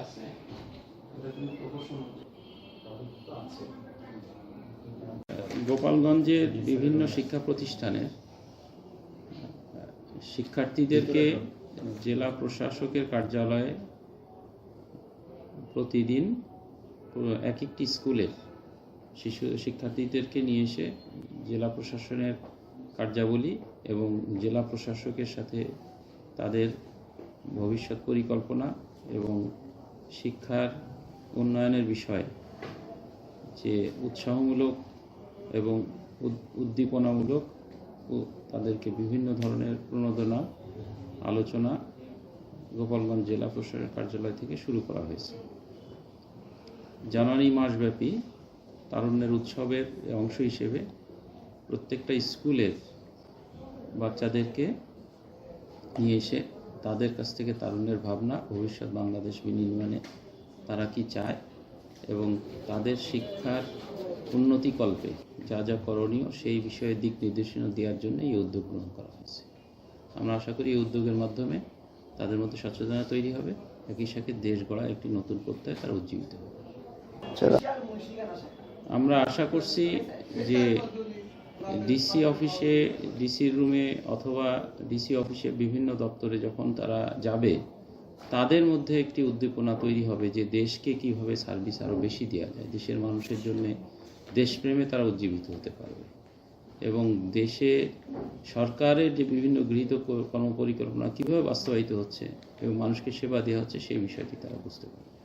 আছে ওটা কিন্তু আছে গোপালগঞ্জের বিভিন্ন শিক্ষা প্রতিষ্ঠানের শিক্ষার্থীদেরকে জেলা প্রশাসকের কার্যালয়ে প্রতিদিন এক একটি স্কুলের শিশু শিক্ষার্থীদেরকে নিয়ে এসে জেলা প্রশাসনের কার্যাবলী এবং জেলা প্রশাসকের সাথে তাদের ভবিষ্যৎ পরিকল্পনা এবং শিক্ষার উন্নয়নের বিষয়ে যে উৎসাহমূলক এবং উদ- উদ্দীপনামূলক তাদেরকে বিভিন্ন ধরনের প্রণোদনা, আলোচনা গোপালগঞ্জ জেলা প্রশাসনের কার্যালয় থেকে শুরু করা হয়েছে। জানুয়ারি মাসব্যাপী তারুণ্যের উৎসবের অংশ হিসেবে প্রত্যেকটা স্কুলের বাচ্চাদেরকে নিয়ে এসে তাদের কাছ থেকে তারুণ্যের ভাবনা ভবিষ্যৎ বাংলাদেশ বিনির্মাণে তারা কি চায় এবং তাদের শিক্ষার উন্নতিকল্পে যা যা করণীয় সেই বিষয়ে দিক নির্দেশনা দেওয়ার জন্য এই উদ্যোগ গ্রহণ করা হয়েছে। আমরা আশা করি এই উদ্যোগের মাধ্যমে তাদের মধ্যে সচেতনতা তৈরি হবে একই সাথে দেশ গড়া একটি নতুন প্রত্যয় তারা উজ্জীবিত হবে। আমরা আশা করছি যে ডিসি অফিসে ডিসির রুমে অথবা ডিসি অফিসে বিভিন্ন দপ্তরে যখন তারা যাবে, তাদের মধ্যে একটি উদ্দীপনা তৈরি হবে যে দেশকে কীভাবে সার্ভিস আরও বেশি দেওয়া যায়। দেশের মানুষের জন্য দেশপ্রেমে তারা উজ্জীবিত হতে পারবে। এবং দেশে সরকারের যে বিভিন্ন গৃহীত কর্মপরিকল্পনা কীভাবে বাস্তবায়িত হচ্ছে এবং মানুষকে সেবা দেওয়া হচ্ছে, সেই বিষয়টি তারা বুঝতে পারবে।